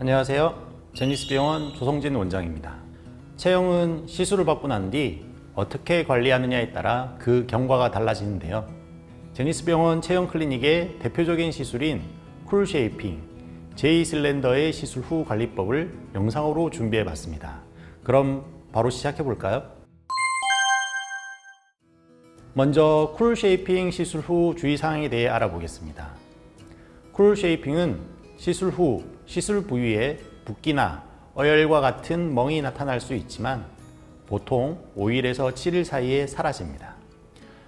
안녕하세요. 제니스병원 조성진 원장입니다. 체형은 시술을 받고 난 뒤 어떻게 관리하느냐에 따라 그 경과가 달라지는데요. 제니스병원 체형 클리닉의 대표적인 시술인 쿨 쉐이핑, 제이 슬렌더의 시술 후 관리법을 영상으로 준비해 봤습니다. 그럼 바로 시작해 볼까요? 먼저 쿨 쉐이핑 시술 후 주의사항에 대해 알아보겠습니다. 쿨 쉐이핑은 시술 후 시술 부위에 붓기나 어열과 같은 멍이 나타날 수 있지만 보통 5일에서 7일 사이에 사라집니다.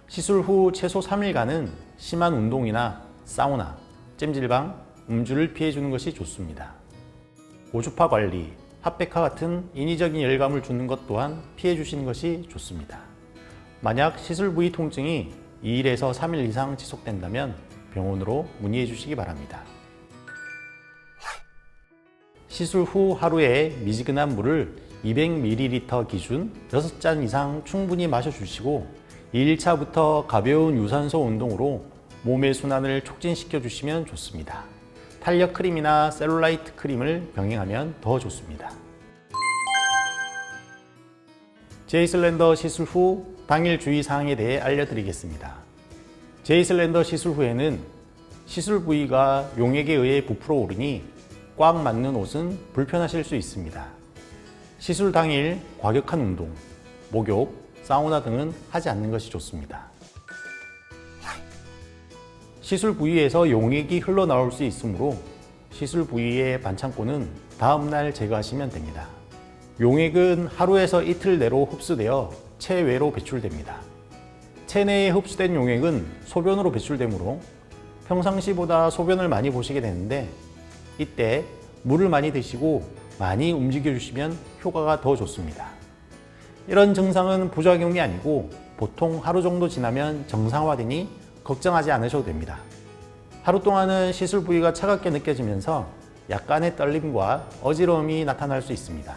시술 후 최소 3일간은 심한 운동이나 사우나, 찜질방, 음주를 피해주는 것이 좋습니다. 고주파 관리, 핫백화 같은 인위적인 열감을 주는 것 또한 피해 주시는 것이 좋습니다. 만약 시술 부위 통증이 2일에서 3일 이상 지속된다면 병원으로 문의해 주시기 바랍니다. 시술 후 하루에 미지근한 물을 200ml 기준 6잔 이상 충분히 마셔주시고 2일차부터 가벼운 유산소 운동으로 몸의 순환을 촉진시켜 주시면 좋습니다. 탄력 크림이나 셀룰라이트 크림을 병행하면 더 좋습니다. 제이슬렌더 시술 후 당일 주의 사항에 대해 알려드리겠습니다. 제이슬렌더 시술 후에는 시술 부위가 용액에 의해 부풀어 오르니 꽉 맞는 옷은 불편하실 수 있습니다. 시술 당일 과격한 운동, 목욕, 사우나 등은 하지 않는 것이 좋습니다. 시술 부위에서 용액이 흘러나올 수 있으므로 시술 부위의 반창고는 다음날 제거하시면 됩니다. 용액은 하루에서 이틀 내로 흡수되어 체외로 배출됩니다. 체내에 흡수된 용액은 소변으로 배출되므로 평상시보다 소변을 많이 보시게 되는데 이때 물을 많이 드시고 많이 움직여 주시면 효과가 더 좋습니다. 이런 증상은 부작용이 아니고 보통 하루 정도 지나면 정상화되니 걱정하지 않으셔도 됩니다. 하루 동안은 시술 부위가 차갑게 느껴지면서 약간의 떨림과 어지러움이 나타날 수 있습니다.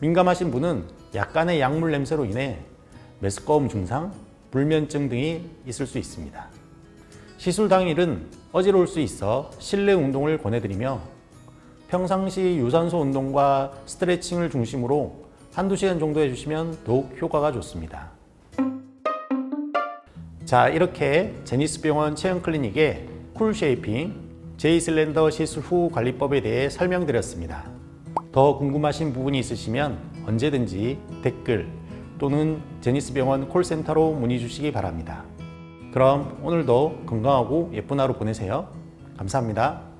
민감하신 분은 약간의 약물 냄새로 인해 메스꺼움 증상, 불면증 등이 있을 수 있습니다. 시술 당일은 어지러울 수 있어 실내 운동을 권해드리며 평상시 유산소 운동과 스트레칭을 중심으로 한두 시간 정도 해주시면 더욱 효과가 좋습니다. 자, 이렇게 제니스 병원 체형 클리닉의 쿨 쉐이핑, 제이 슬렌더 시술 후 관리법에 대해 설명드렸습니다. 더 궁금하신 부분이 있으시면 언제든지 댓글 또는 제니스 병원 콜센터로 문의 주시기 바랍니다. 그럼 오늘도 건강하고 예쁜 하루 보내세요. 감사합니다.